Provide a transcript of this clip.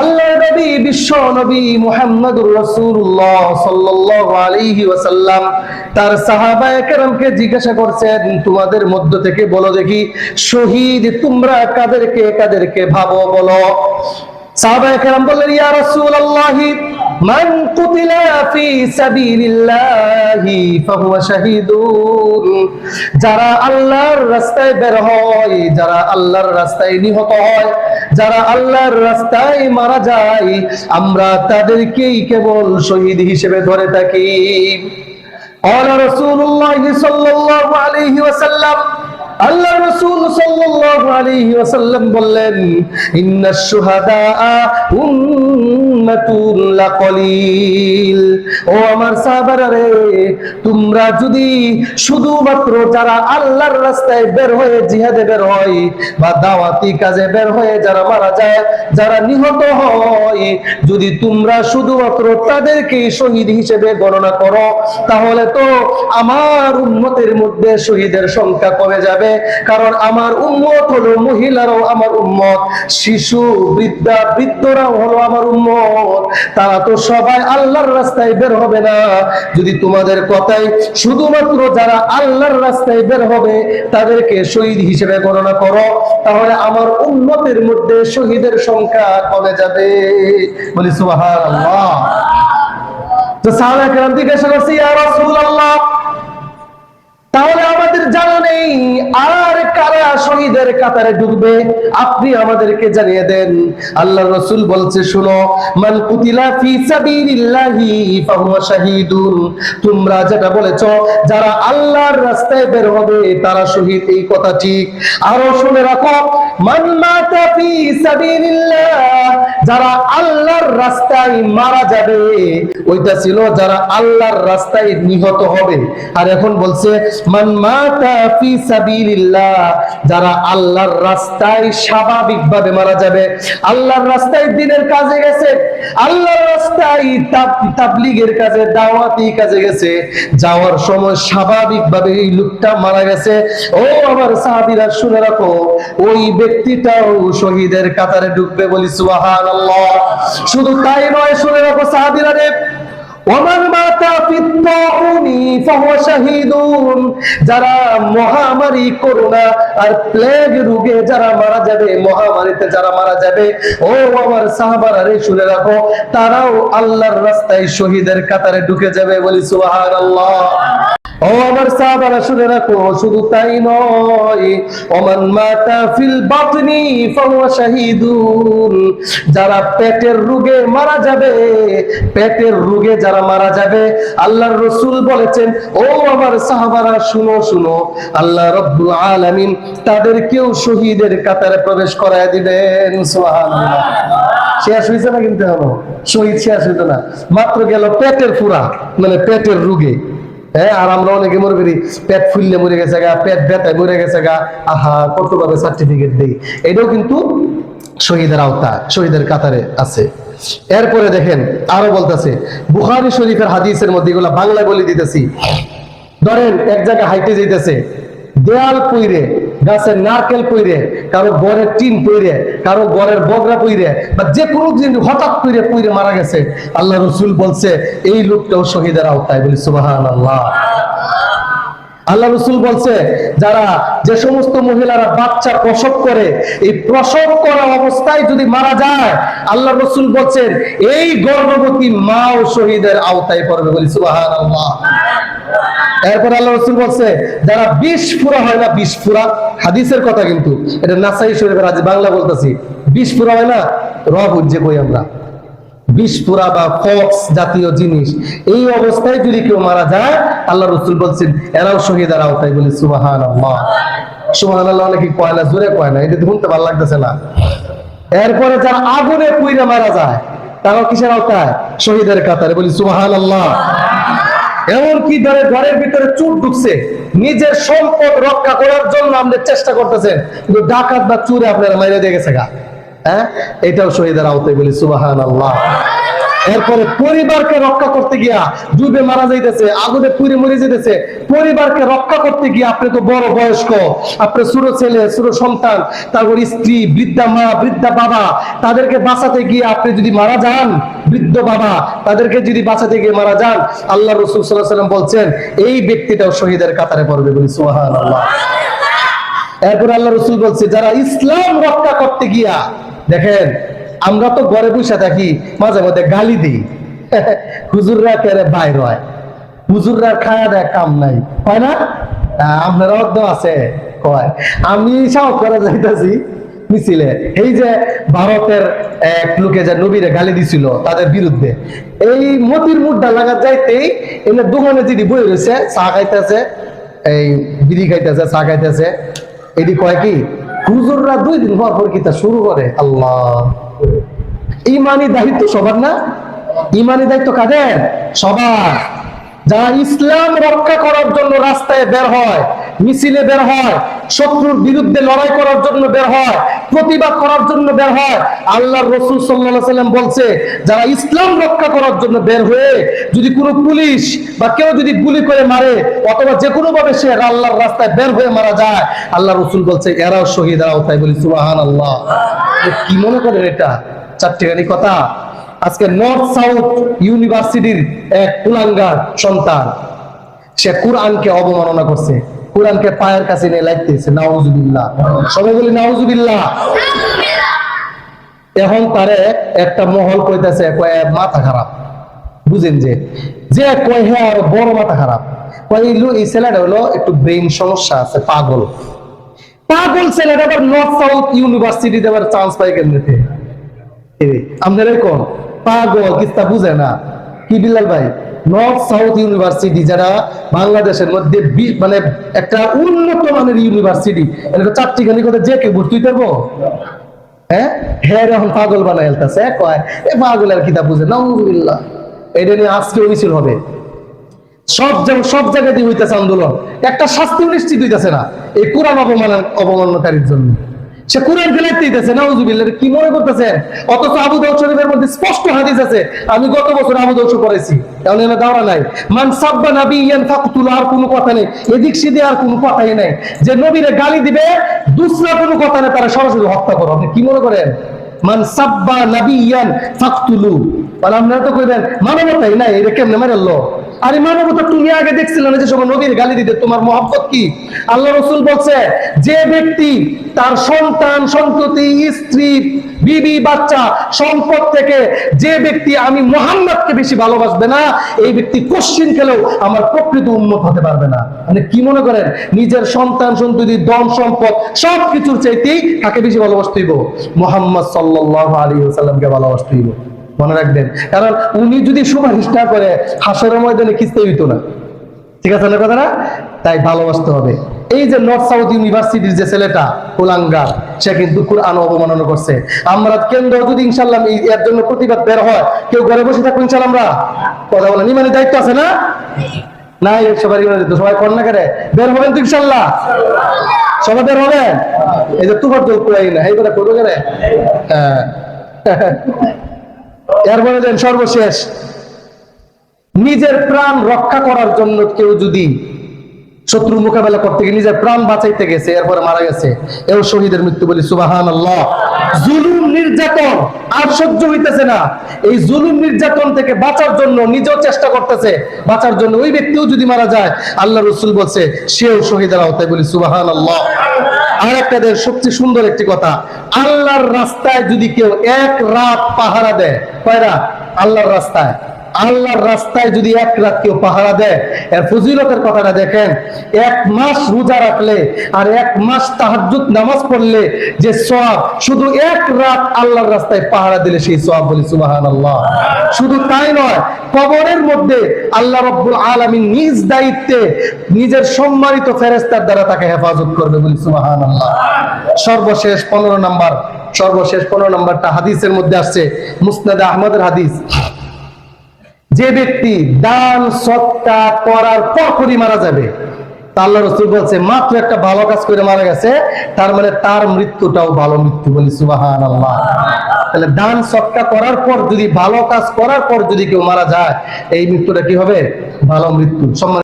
আল্লাহ বিশ্ব নবী আলাইহি ওয়াসাল্লাম। তার জিজ্ঞাসা করছেন, তোমাদের মধ্য থেকে বলো দেখি, শহীদ তোমরা কাদেরকে কাদেরকে ভাবো বলো? সাহাবায়ে কেরাম বললেন ইয়া রাসূলুল্লাহ মান কুতিলা ফি সাবিলিল্লাহি ফাহুয়া শাহীদুন যারা আল্লাহর রাস্তায় বের হয় যারা আল্লাহর রাস্তায় নিহত হয় যারা আল্লাহর রাস্তায় মারা যায় আমরা তাদেরকেই কেবল শহীদ হিসেবে ধরে থাকি قال رسول الله صلى الله عليه وسلم আল্লাহ রসুল সাল্লাল্লাহু আলাইহি ওয়াসাল্লাম বললেন লাকলিল। ও আমার সাহাবারা রে, তোমরা যদি শুধুমাত্র যারা আল্লাহর রাস্তায় বের হয়ে জিহাদে বের হয় বা দাওয়াতি কাজে বের হয়ে যারা মারা যায়, যারা নিহত হয়, যদি তোমরা শুধুমাত্র তাদেরকে শহীদ হিসেবে গণনা করো, তাহলে তো আমার উম্মতের মধ্যে শহীদের সংখ্যা কমে যাবে। কারণ আমার উম্মত হলো মহিলারাও আমার উম্মত, শিশু, বৃদ্ধা, বৃদ্ধরাও হলো আমার উম্মত। তারা তো সবাই আল্লাহর রাস্তায় বের হবে না। যদি তোমাদের কথাই শুধুমাত্র যারা আল্লাহর রাস্তায় বের হবে তাদেরকে শহীদ হিসেবে গণনা করো, তাহলে আমার উন্মতের মধ্যে শহীদের সংখ্যা কমে যাবে। বলি সুবহানাল্লাহ। তো সাহাবা কেরাম জিজ্ঞাসা করছে, ইয়া রাসূলুল্লাহ, তাহলে আমাদের জানা নেই। আর কারা শহীদের কাতারে ঢুকবে? আপনি আমাদেরকে জানিয়ে দেন। আল্লাহ রসুল বলছে, শুনো, মান কুতিলা ফি সাবিলিল্লাহি ফাহুয়া শাহীদুন। তোমরা যেটা বলেছ, যারা আল্লাহর রাস্তায় বের হবে, তারা শহীদ, এই কথা ঠিক। আরও শুনে রাখো, মান মাতা ফি সাবিলিল্লাহ, যারা আল্লাহর রাস্তায় মারা যাবে, ওইটা ছিল যারা আল্লাহর রাস্তায় নিহত হবে। আর এখন বলছে, মান মাতা যারা আল্লাহর রাস্তায় মারা যাবে। আল্লাহর রাস্তায় দিনের কাজে গেছে, আল্লাহর রাস্তায় কাজে, দাওয়াতি কাজে গেছে। যাওয়ার সময় স্বাভাবিকভাবে এই লোকটা মারা গেছে। ও আমার শুনে রাখো, ওই ব্যক্তিটাও শহীদের কাতারে ঢুকবে বলি শুধু তাই নয়, শুনে রাখো সাহাবীরা যারা মহামারী করোনা আর প্লেগ রোগে যারা মারা যাবে, মহামারীতে যারা মারা যাবে, ও আমার সাহাবারা শুনে রাখো, তারাও আল্লাহর রাস্তায় শহীদের কাতারে ঢুকে যাবে বলি সুবহানাল্লাহ। ও আমার সাহাবারা শুনে রাখো, শুধু তাই নয়, ওমান মাতা ফিল বাতনি ফাহুয়া শাহীদুন। যারা পেটের রোগে মারা যাবে, পেটের রোগে যারা মারা যাবে, আল্লাহর রসুল বলেছেন, ও আমার সাহাবারা শুনো শুনো, আল্লাহ রব্বুল আলামিন তাদেরকেও শহীদের কাতারে প্রবেশ করায় দিবেন, সুবহানাল্লাহ। শেষ হয়েছে না কিন্তু এখনও? শহীদ শেষ হইতো না। মাত্র গেল পেটের ফুরা মানে পেটের রোগে। হ্যাঁ আর আমরা অনেকে মনে করি পেট ফুললে মরে গেছে গা, পেট ব্যথায় মরে গেছে গা। আহা কত ভাবে সার্টিফিকেট দেই? এটাও কিন্তু শহীদের আওতা শহীদের কাতারে আছে। এরপরে দেখেন, আরও বলতেছে, বুখারি শরীফের হাদিসের মধ্যে এগুলা বাংলায় বলে দিতেছি। ধরেন, এক জায়গায় হাইতে যেতেছে দেয়াল পুইরে গাছের নারকেল পুইরে, কারও গড়ের টিন পুইরে, কারও গড়ের বগরা পুইরে, বা যে কোনো জিনিস হঠাৎ পুইরে পুইরে মারা গেছে, আল্লাহ রসুল বলছে, এই লোকটাও শহীদের আওতায়। বলি সুবাহান আল্লাহ আল্লাহ রসুল বলছে, যারা যে সমস্ত মহিলারা বাচ্চা প্রসব করে, এই প্রসব করা অবস্থায় যদি মারা যায়, আল্লাহ রসুল বলছেন, এই গর্ভবতী মাও শহীদের আওতায় পড়বে। বলি সুবাহান আল্লাহ এরপর আল্লাহ রসুল বলছে, যারা বিষ ফুরা হয় না বিষ ফুরা, হাদিসের কথা কিন্তু, এটা নাসাই শরীফের আজ বাংলা বলতেছি বিষ ফুরা হয় না? রব উজ্জে কই আমরা। বিস্ফোরা বা ফক্স জাতীয় জিনিস, এই অবস্থায় যদি কেউ মারা যায়, আল্লাহ রসুল বলছেন, এরাও শহীদার আওতায় বলে সুবাহান সুবাহান আল্লাহ অনেকে কয় না, জোরে কয় না, এটা শুনতে ভালো লাগতেছে না। এরপরে যারা আগুনে পুইরে মারা যায়, তারাও কিসের আওতায়? শহীদের কাতারে, বলি সুবাহান আল্লাহ এমনকি ধরে ঘরের ভিতরে চুট ঢুকছে, নিজের সম্পদ রক্ষা করার জন্য আমাদের চেষ্টা করতেছেন, কিন্তু ডাকাত বা চুরে আপনারা মাইরে দিয়ে গেছে গা। হ্যাঁ? এটাও শহীদের আওতায় বলি সুবাহান আল্লাহ এরপরে পরিবারকে রক্ষা করতে গিয়া ডুবে মারা যাইতেছে, আগুনে পুড়ে মরে যেতেছে পরিবারকে রক্ষা করতে গিয়ে আপনি তো বড় বয়স্ক আপনার ছোট ছেলে, ছোট সন্তান, তারপর স্ত্রী, বৃদ্ধা মা, বৃদ্ধা বাবা, তাদেরকে বাঁচাতে গিয়ে আপনি যদি মারা যান, বৃদ্ধ বাবা, তাদেরকে যদি বাঁচাতে গিয়ে মারা যান, আল্লাহ রসুল সাল্লাহ সাল্লাম বলছেন, এই ব্যক্তিটাও শহীদের কাতারে পড়বে বলি সুহান আল্লাহ এরপর আল্লাহ রসুল বলছে, যারা ইসলাম রক্ষা করতে গিয়া, দেখেন আমরা তো ঘরে বসে থাকি মাঝে মধ্যে গালি দিই। হুজুররা কেড়ে বাইর হয়। হুজুররা খায়া দেয় কাম নাই। হয় না? আহ, আপনারা অর্ধ আছে। কয় আমি সাহস করে যাইতেছি মিছিলে। এই যে ভারতের এক লোকে যে নবীরে গালি দিছিল তাদের বিরুদ্ধে এই মতির মুড্ডা লাগা যাইতেই এনে দোকানে যদি বই রয়েছে চা খাইতেছে এই বিড়ি খাইতেছে চা খাইতেছে। এটি কয় কি? হুজুররা দুই দিন পর পর কিতা শুরু করে? আল্লাহ। ইমানি দায়িত্ব সবার না? ইমানি দায়িত্ব কাদের? সবার। যারা ইসলাম রক্ষা করার জন্য রাস্তায় বের হয়, মিছিলে বের হয়, শত্রুর বিরুদ্ধে লড়াই করার জন্য বের হয়, প্রতিবাদ করার জন্য বের হয়, আল্লাহর রসুল সাল্লাম বলছে, যারা ইসলাম রক্ষা করার জন্য বের হয়ে যদি কোনো পুলিশ বা কেউ যদি গুলি করে মারে, অথবা যে কোনো ভাবে সে আল্লাহর রাস্তায় বের হয়ে মারা যায় আল্লাহ রসুল বলছে, এরাও শহীদ, এরাও তাই বলি সুবাহান আল্লাহ কি মনে করেন এটা? চারটিখানি কথা। আজকে নর্থ সাউথ ইউনিভার্সিটির এক কুলাঙ্গার সন্তান সে কোরআনকে অবমাননা করছে। কোরআনকে পায়ের কাছে নিয়ে লাগতেছে নাউজুবিল্লাহ। সবাই বলি নাউজুবিল্লাহ। এখন তারে একটা মহল কইতাছে কয় মাথা খারাপ। বুঝেন যে যে কয় হ্যাঁ আর বড় মাথা খারাপ। কয় এই ছেলেটা হলো একটু ব্রেইন সমস্যা আছে পাগল। পাগল ছেলেটা আবার নর্থ সাউথ ইউনিভার্সিটিতে আবার চান্স পাই কেমনিতে? আপনারা পাগল, কিস্তা বুঝে না। কি ভাই? নর্থ সাউথ ইউনিভার্সিটি যারা বাংলাদেশের মধ্যে মানে একটা উন্নত মানের ইউনিভার্সিটি চারটি খানি কথা যে হ্যাঁ? হ্যাঁ এখন পাগল এলতাছে কয়? এ পাগল আর কিতা বুঝে নাউজুবিল্লাহ এটা নিয়ে আজকে মিছিল হবে। সব জায়গায় সব জায়গাতে হইতেছে আন্দোলন। একটা শাস্তি নিশ্চিত হইতেছে না, এই কোরআন অপমান অবমাননাকারীর জন্য। সে কোরআন ফেলাইতে নাউজুবিল্লাহ, কি মনে করতেছেন অথচ আবু দাউদ শরীফের মধ্যে স্পষ্ট হাদিস আছে, আমি গত বছর আবু দাউদ পড়েছি। তাহলে নাই। মান সাব্বা নাবিয়ান ফাকতুল, আর কোনো কথা নেই। এদিক সেদিক আর কোনো কথাই নাই। যে নবীরে গালি দিবে, দুসরা কোনো কথা নেই, তারা সরাসরি হত্যা করো। আপনি কি মনে করেন? মান সাব্বা নাবিয়ান ফাকতুলু। বলে আপনারা তো কইবেন, মানবতাই নাই, এটা কেমনে আরে মানবতা তুমি আগে দেখছিলে না যে সময় নবীর গালি দিতে, তোমার কি? আল্লাহ রসুল বলছে, যে ব্যক্তি তার সন্তান, সন্ততি, স্ত্রী, বিবি, বাচ্চা, সম্পদ থেকে যে ব্যক্তি আমি মোহাম্মদকে বেশি ভালোবাসবে না, এই ব্যক্তি কোশ্চিন খেলেও আমার প্রকৃত উন্মত হতে পারবে না। মানে কি মনে করেন? নিজের সন্তান, সন্ততি দম সম্পদ সব কিছুর চাইতেই তাকে বেশি ভালোবাসতে হইব। মোহাম্মদ সাল্লাহ আলী সাল্লামকে ভালোবাসতে হইব। মনে রাখবেন। কারণ উনি যদি সুপারিশ না করে, হাসরের ময়দানে খিস্তে হইতো না। ঠিক আছে না কথাটা? তাই ভালোবাসতে হবে। এই যে নর্থ সাউথ ইউনিভার্সিটির যে ছেলেটা, কুলাঙ্গার, সে কিন্তু কোরআন অবমাননা করছে। আমরা কেন্দ্র যদি ইনশাল্লাহ এর জন্য প্রতিবাদ বের হয়, কেউ ঘরে বসে থাকব ইনশাল্লাহ আমরা। কথা বলেন, ইমানের দায়িত্ব আছে না? নাই দায়িত্ব, সবাই কন্যা করে বের হবেন তো ইনশাল্লাহ সবাই বের হবেন? এই যে তুমার দোল করে না এইবার করবে কেন? হ্যাঁ। এরপরে দেন সর্বশেষ, নিজের প্রাণ রক্ষা করার জন্য কেউ যদি শত্রু মোকাবেলা করতে গিয়ে নিজের প্রাণ বাঁচাইতে গেছে, এরপরে মারা গেছে, এও শহীদের মৃত্যু বলি সুবাহান আল্লাহ জুলুম নির্যাতন আর সহ্য হইতেছে না। এই জুলুম নির্যাতন থেকে বাঁচার জন্য নিজেও চেষ্টা করতেছে, বাঁচার জন্য ওই ব্যক্তিও যদি মারা যায়, আল্লাহ রসুল বলছে, সেও শহীদের আওতায় বলি সুবাহান আল্লাহ আর একটা সবচেয়ে সুন্দর একটি কথা, আল্লাহর রাস্তায় যদি কেউ এক রাত পাহারা দেয়, কয় রাত? আল্লাহর রাস্তায়। আল্লাহর রাস্তায় যদি এক রাত কেউ পাহারা দেয়, এর ফজিলতের কথাটা দেখেন, এক মাস রোজা রাখলে আর এক মাস তাহাজ্জুদ নামাজ পড়লে যে সওয়াব, শুধু এক রাত আল্লাহর রাস্তায় পাহারা দিলে সেই সওয়াব বলি সুবহানাল্লাহ। শুধু তাই নয়, কবরের মধ্যে আল্লাহ রব্বুল আলামিন নিজ দায়িত্বে নিজের সম্মানিত ফেরেস্তার দ্বারা তাকে হেফাজত করবে বলি সুবহানাল্লাহ। সর্বশেষ পনেরো নাম্বার, সর্বশেষ পনেরো নাম্বারটা হাদিসের মধ্যে আসছে, মুসনাদে আহমদের হাদিস। যে ব্যক্তি দান সত্তা করার পরপরই মারা যাবে, তা রসুল বলছে, মাত্র একটা ভালো কাজ করে মারা গেছে, তার মানে তার মৃত্যুটাও ভালো মৃত্যু বলি সুবাহান আল্লাহ তাহলে দান সৎকা করার পর যদি ভালো কাজ করার পর যদি কেউ মারা যায়, এই মৃত্যুটা কি হবে? ভালো মৃত্যু। সম্মান